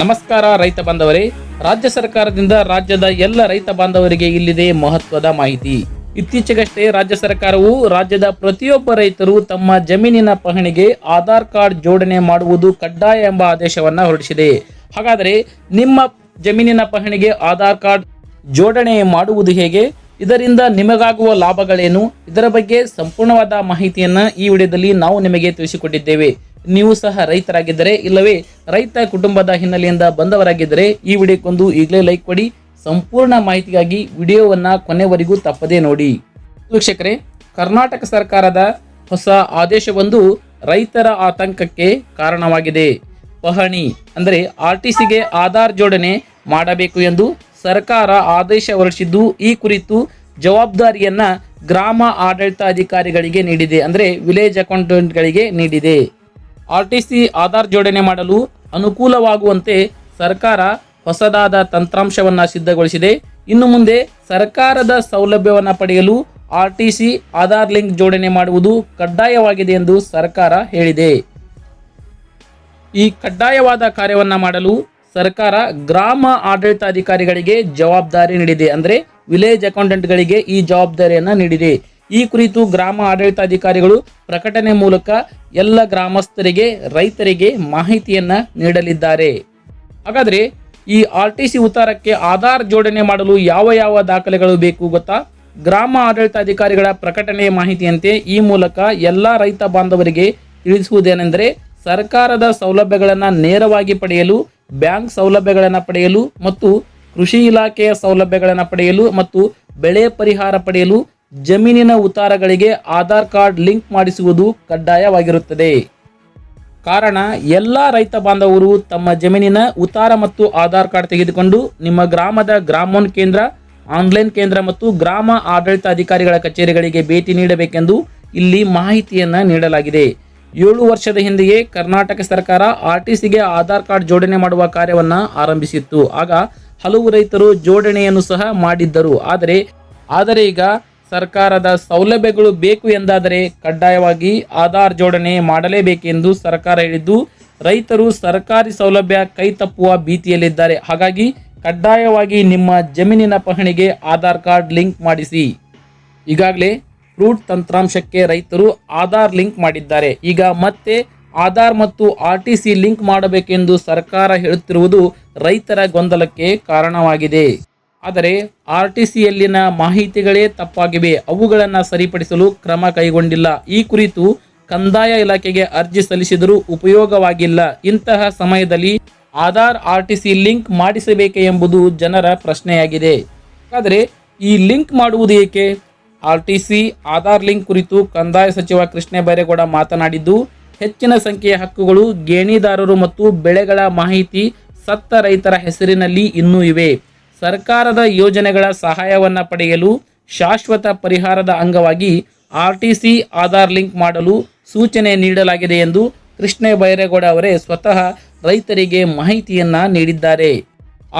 ನಮಸ್ಕಾರ ರೈತ ಬಾಂಧವರೇ. ರಾಜ್ಯ ಸರ್ಕಾರದಿಂದ ರಾಜ್ಯದ ಎಲ್ಲ ರೈತ ಬಾಂಧವರಿಗೆ ಇಲ್ಲಿದೆ ಮಹತ್ವದ ಮಾಹಿತಿ. ಇತ್ತೀಚೆಗಷ್ಟೇ ರಾಜ್ಯ ಸರ್ಕಾರವು ರಾಜ್ಯದ ಪ್ರತಿಯೊಬ್ಬ ರೈತರು ತಮ್ಮ ಜಮೀನಿನ ಪಹಣಿಗೆ ಆಧಾರ್ ಕಾರ್ಡ್ ಜೋಡಣೆ ಮಾಡುವುದು ಕಡ್ಡಾಯ ಎಂಬ ಆದೇಶವನ್ನು ಹೊರಡಿಸಿದೆ. ಹಾಗಾದರೆ ನಿಮ್ಮ ಜಮೀನಿನ ಪಹಣಿಗೆ ಆಧಾರ್ ಕಾರ್ಡ್ ಜೋಡಣೆ ಮಾಡುವುದು ಹೇಗೆ? ಇದರಿಂದ ನಿಮಗಾಗುವ ಲಾಭಗಳೇನು? ಇದರ ಬಗ್ಗೆ ಸಂಪೂರ್ಣವಾದ ಮಾಹಿತಿಯನ್ನು ಈ ವಿಡಿಯೋದಲ್ಲಿ ನಾವು ನಿಮಗೆ ತಿಳಿಸಿಕೊಟ್ಟಿದ್ದೇವೆ. ನೀವು ಸಹ ರೈತರಾಗಿದ್ದರೆ ಇಲ್ಲವೇ ರೈತ ಕುಟುಂಬದ ಹಿನ್ನೆಲೆಯಿಂದ ಬಂದವರಾಗಿದ್ದರೆ ಈ ವಿಡಿಯೋಕ್ಕೊಂದು ಈಗಲೇ ಲೈಕ್ ಕೊಡಿ. ಸಂಪೂರ್ಣ ಮಾಹಿತಿಗಾಗಿ ವಿಡಿಯೋವನ್ನು ಕೊನೆವರೆಗೂ ತಪ್ಪದೇ ನೋಡಿ. ವೀಕ್ಷಕರೇ, ಕರ್ನಾಟಕ ಸರ್ಕಾರದ ಹೊಸ ಆದೇಶವೊಂದು ರೈತರ ಆತಂಕಕ್ಕೆ ಕಾರಣವಾಗಿದೆ. ಪಹಣಿ ಅಂದರೆ ಆರ್ ಟಿ ಸಿಗೆ ಆಧಾರ್ ಜೋಡಣೆ ಮಾಡಬೇಕು ಎಂದು ಸರ್ಕಾರ ಆದೇಶ ಹೊರಡಿಸಿದ್ದು ಈ ಕುರಿತು ಜವಾಬ್ದಾರಿಯನ್ನು ಗ್ರಾಮ ಆಡಳಿತಾಧಿಕಾರಿಗಳಿಗೆ ನೀಡಿದೆ. ಅಂದರೆ ವಿಲೇಜ್ ಅಕೌಂಟೆಂಟ್ಗಳಿಗೆ ನೀಡಿದೆ. ಆರ್ ಟಿ ಸಿ ಆಧಾರ್ ಜೋಡಣೆ ಮಾಡಲು ಅನುಕೂಲವಾಗುವಂತೆ ಸರ್ಕಾರ ಹೊಸದಾದ ತಂತ್ರಾಂಶವನ್ನ ಸಿದ್ಧಗೊಳಿಸಿದೆ. ಇನ್ನು ಮುಂದೆ ಸರ್ಕಾರದ ಸೌಲಭ್ಯವನ್ನು ಪಡೆಯಲು R T C Aadhaar link ಜೋಡಣೆ ಮಾಡುವುದು ಕಡ್ಡಾಯವಾಗಿದೆ ಎಂದು ಸರ್ಕಾರ ಹೇಳಿದೆ. ಈ ಕಡ್ಡಾಯವಾದ ಕಾರ್ಯವನ್ನ ಮಾಡಲು ಸರ್ಕಾರ ಗ್ರಾಮ ಆಡಳಿತಾಧಿಕಾರಿಗಳಿಗೆ ಜವಾಬ್ದಾರಿ ನೀಡಿದೆ. ಅಂದರೆ ವಿಲೇಜ್ ಅಕೌಂಟೆಂಟ್ಗಳಿಗೆ ಈ ಜವಾಬ್ದಾರಿಯನ್ನ ನೀಡಿದೆ. ಈ ಕುರಿತು ಗ್ರಾಮ ಆಡಳಿತಾಧಿಕಾರಿಗಳು ಪ್ರಕಟಣೆ ಮೂಲಕ ಎಲ್ಲ ಗ್ರಾಮಸ್ಥರಿಗೆ, ರೈತರಿಗೆ ಮಾಹಿತಿಯನ್ನ ನೀಡಲಿದ್ದಾರೆ. ಹಾಗಾದ್ರೆ ಈ ಆರ್ ಟಿ ಸಿ ಉತ್ತಾರಕ್ಕೆ ಆಧಾರ್ ಜೋಡಣೆ ಮಾಡಲು ಯಾವ ಯಾವ ದಾಖಲೆಗಳು ಬೇಕು ಗೊತ್ತಾ? ಗ್ರಾಮ ಆಡಳಿತಾಧಿಕಾರಿಗಳ ಪ್ರಕಟಣೆಯ ಮಾಹಿತಿಯಂತೆ ಈ ಮೂಲಕ ಎಲ್ಲ ರೈತ ಬಾಂಧವರಿಗೆ ತಿಳಿಸುವುದೇನೆಂದರೆ ಸರ್ಕಾರದ ಸೌಲಭ್ಯಗಳನ್ನು ನೇರವಾಗಿ ಪಡೆಯಲು, ಬ್ಯಾಂಕ್ ಸೌಲಭ್ಯಗಳನ್ನು ಪಡೆಯಲು ಮತ್ತು ಕೃಷಿ ಇಲಾಖೆಯ ಸೌಲಭ್ಯಗಳನ್ನು ಪಡೆಯಲು ಮತ್ತು ಬೆಳೆ ಪರಿಹಾರ ಪಡೆಯಲು ಜಮೀನಿನ ಉತ್ತಾರಗಳಿಗೆ ಆಧಾರ್ ಕಾರ್ಡ್ ಲಿಂಕ್ ಮಾಡಿಸುವುದು ಕಡ್ಡಾಯವಾಗಿರುತ್ತದೆ. ಕಾರಣ, ಎಲ್ಲ ರೈತ ಬಾಂಧವರು ತಮ್ಮ ಜಮೀನಿನ ಉತ್ತಾರ ಮತ್ತು ಆಧಾರ್ ಕಾರ್ಡ್ ತೆಗೆದುಕೊಂಡು ನಿಮ್ಮ ಗ್ರಾಮದ ಗ್ರಾಮೋನ್ ಕೇಂದ್ರ, ಆನ್ಲೈನ್ ಕೇಂದ್ರ ಮತ್ತು ಗ್ರಾಮ ಆಡಳಿತ ಅಧಿಕಾರಿಗಳ ಕಚೇರಿಗಳಿಗೆ ಭೇಟಿ ನೀಡಬೇಕೆಂದು ಇಲ್ಲಿ ಮಾಹಿತಿಯನ್ನು ನೀಡಲಾಗಿದೆ. ಏಳು ವರ್ಷದ ಹಿಂದೆಯೇ ಕರ್ನಾಟಕ ಸರ್ಕಾರ ಆರ್ ಟಿ ಆಧಾರ್ ಕಾರ್ಡ್ ಜೋಡಣೆ ಮಾಡುವ ಕಾರ್ಯವನ್ನು ಆರಂಭಿಸಿತ್ತು. ಆಗ ಹಲವು ರೈತರು ಜೋಡಣೆಯನ್ನು ಸಹ ಮಾಡಿದ್ದರು. ಆದರೆ ಆದರೆ ಈಗ ಸರ್ಕಾರದ ಸೌಲಭ್ಯಗಳು ಬೇಕು ಎಂದಾದರೆ ಕಡ್ಡಾಯವಾಗಿ ಆಧಾರ್ ಜೋಡಣೆ ಮಾಡಲೇಬೇಕೆಂದು ಸರ್ಕಾರ ಹೇಳಿದ್ದು, ರೈತರು ಸರ್ಕಾರಿ ಸೌಲಭ್ಯ ಕೈ ತಪ್ಪುವ ಭೀತಿಯಲ್ಲಿದ್ದಾರೆ. ಹಾಗಾಗಿ ಕಡ್ಡಾಯವಾಗಿ ನಿಮ್ಮ ಜಮೀನಿನ ಪಹಣಿಗೆ ಆಧಾರ್ ಕಾರ್ಡ್ ಲಿಂಕ್ ಮಾಡಿಸಿ. ಈಗಾಗಲೇ ಫ್ರೂಟ್ ತಂತ್ರಾಂಶಕ್ಕೆ ರೈತರು ಆಧಾರ್ ಲಿಂಕ್ ಮಾಡಿದ್ದಾರೆ. ಈಗ ಮತ್ತೆ ಆಧಾರ್ ಮತ್ತು ಆರ್ ಟಿ ಸಿ ಲಿಂಕ್ ಮಾಡಬೇಕೆಂದು ಸರ್ಕಾರ ಹೇಳುತ್ತಿರುವುದು ರೈತರ ಗೊಂದಲಕ್ಕೆ ಕಾರಣವಾಗಿದೆ. ಆದರೆ ಆರ್ ಟಿ ಸಿಯಲ್ಲಿನ ಮಾಹಿತಿಗಳೇ ತಪ್ಪಾಗಿವೆ. ಅವುಗಳನ್ನು ಸರಿಪಡಿಸಲು ಕ್ರಮ ಕೈಗೊಂಡಿಲ್ಲ. ಈ ಕುರಿತು ಕಂದಾಯ ಇಲಾಖೆಗೆ ಅರ್ಜಿ ಸಲ್ಲಿಸಿದರೂ ಉಪಯೋಗವಾಗಿಲ್ಲ. ಇಂತಹ ಸಮಯದಲ್ಲಿ ಆಧಾರ್ ಆರ್ ಟಿ ಲಿಂಕ್ ಮಾಡಿಸಬೇಕೆ ಎಂಬುದು ಜನರ ಪ್ರಶ್ನೆಯಾಗಿದೆ. ಹಾಗಾದರೆ ಈ ಲಿಂಕ್ ಮಾಡುವುದು ಏಕೆ? ಆರ್ ಟಿ ಆಧಾರ್ ಲಿಂಕ್ ಕುರಿತು ಕಂದಾಯ ಸಚಿವ ಕೃಷ್ಣ ಬೈರೇಗೌಡ ಮಾತನಾಡಿದ್ದು, ಹೆಚ್ಚಿನ ಸಂಖ್ಯೆಯ ಹಕ್ಕುಗಳು ಗೇಣಿದಾರರು ಮತ್ತು ಬೆಳೆಗಳ ಮಾಹಿತಿ ಸತ್ತ ರೈತರ ಹೆಸರಿನಲ್ಲಿ ಇನ್ನೂ ಇವೆ. ಸರ್ಕಾರದ ಯೋಜನೆಗಳ ಸಹಾಯವನ್ನು ಪಡೆಯಲು ಶಾಶ್ವತ ಪರಿಹಾರದ ಅಂಗವಾಗಿ R T C Aadhaar link ಮಾಡಲು ಸೂಚನೆ ನೀಡಲಾಗಿದೆ ಎಂದು ಕೃಷ್ಣ ಬೈರೇಗೌಡ ಅವರೇ ಸ್ವತಃ ರೈತರಿಗೆ ಮಾಹಿತಿಯನ್ನು ನೀಡಿದ್ದಾರೆ.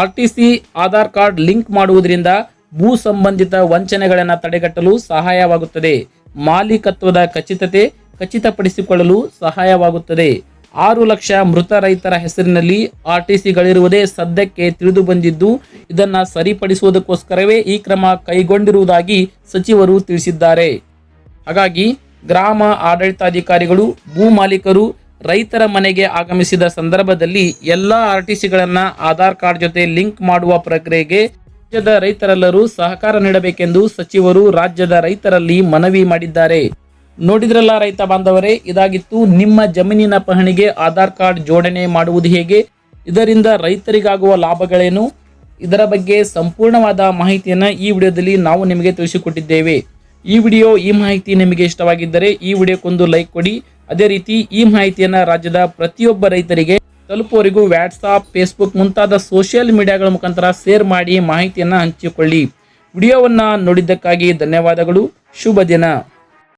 R T C Aadhaar card link ಮಾಡುವುದರಿಂದ ಭೂ ಸಂಬಂಧಿತ ವಂಚನೆಗಳನ್ನು ತಡೆಗಟ್ಟಲು ಸಹಾಯವಾಗುತ್ತದೆ. ಮಾಲೀಕತ್ವದ ಖಚಿತತೆ ಖಚಿತಪಡಿಸಿಕೊಳ್ಳಲು ಸಹಾಯವಾಗುತ್ತದೆ. ಆರು ಲಕ್ಷ ಮೃತ ರೈತರ ಹೆಸರಿನಲ್ಲಿ ಆರ್ ಟಿ ಸಿಗಳಿರುವುದೇ ಸದ್ಯಕ್ಕೆ ತಿಳಿದು ಬಂದಿದ್ದು, ಇದನ್ನು ಸರಿಪಡಿಸುವುದಕ್ಕೋಸ್ಕರವೇ ಈ ಕ್ರಮ ಕೈಗೊಂಡಿರುವುದಾಗಿ ಸಚಿವರು ತಿಳಿಸಿದ್ದಾರೆ. ಹಾಗಾಗಿ ಗ್ರಾಮ ಆಡಳಿತಾಧಿಕಾರಿಗಳು, ಭೂ ಮಾಲೀಕರು, ರೈತರ ಮನೆಗೆ ಆಗಮಿಸಿದ ಸಂದರ್ಭದಲ್ಲಿ ಎಲ್ಲ ಆರ್ ಟಿ ಸಿಗಳನ್ನು ಆಧಾರ್ ಕಾರ್ಡ್ ಜೊತೆ ಲಿಂಕ್ ಮಾಡುವ ಪ್ರಕ್ರಿಯೆಗೆ ರಾಜ್ಯದ ರೈತರೆಲ್ಲರೂ ಸಹಕಾರ ನೀಡಬೇಕೆಂದು ಸಚಿವರು ರಾಜ್ಯದ ರೈತರಲ್ಲಿ ಮನವಿ ಮಾಡಿದ್ದಾರೆ. ನೋಡಿದ್ರಲ್ಲ ರೈತ ಬಾಂಧವರೇ, ಇದಾಗಿತ್ತು ನಿಮ್ಮ ಜಮೀನಿನ ಪಹಣಿಗೆ ಆಧಾರ್ ಕಾರ್ಡ್ ಜೋಡಣೆ ಮಾಡುವುದು ಹೇಗೆ? ಇದರಿಂದ ರೈತರಿಗಾಗುವ ಲಾಭಗಳೇನು? ಇದರ ಬಗ್ಗೆ ಸಂಪೂರ್ಣವಾದ ಮಾಹಿತಿಯನ್ನು ಈ ವಿಡಿಯೋದಲ್ಲಿ ನಾವು ನಿಮಗೆ ತಿಳಿಸಿಕೊಟ್ಟಿದ್ದೇವೆ. ಈ ವಿಡಿಯೋ ಈ ಮಾಹಿತಿ ನಿಮಗೆ ಇಷ್ಟವಾಗಿದ್ದರೆ ಈ ವಿಡಿಯೋಕ್ಕೊಂದು ಲೈಕ್ ಕೊಡಿ. ಅದೇ ರೀತಿ ಈ ಮಾಹಿತಿಯನ್ನು ರಾಜ್ಯದ ಪ್ರತಿಯೊಬ್ಬ ರೈತರಿಗೆ ತಲುಪುವವರೆಗೂ ವ್ಯಾಟ್ಸಾಪ್ ಫೇಸ್ಬುಕ್ ಮುಂತಾದ ಸೋಷಿಯಲ್ ಮೀಡಿಯಾಗಳ ಮುಖಾಂತರ ಶೇರ್ ಮಾಡಿ ಮಾಹಿತಿಯನ್ನು ಹಂಚಿಕೊಳ್ಳಿ. ವಿಡಿಯೋವನ್ನು ನೋಡಿದ್ದಕ್ಕಾಗಿ ಧನ್ಯವಾದಗಳು. ಶುಭ ದಿನ.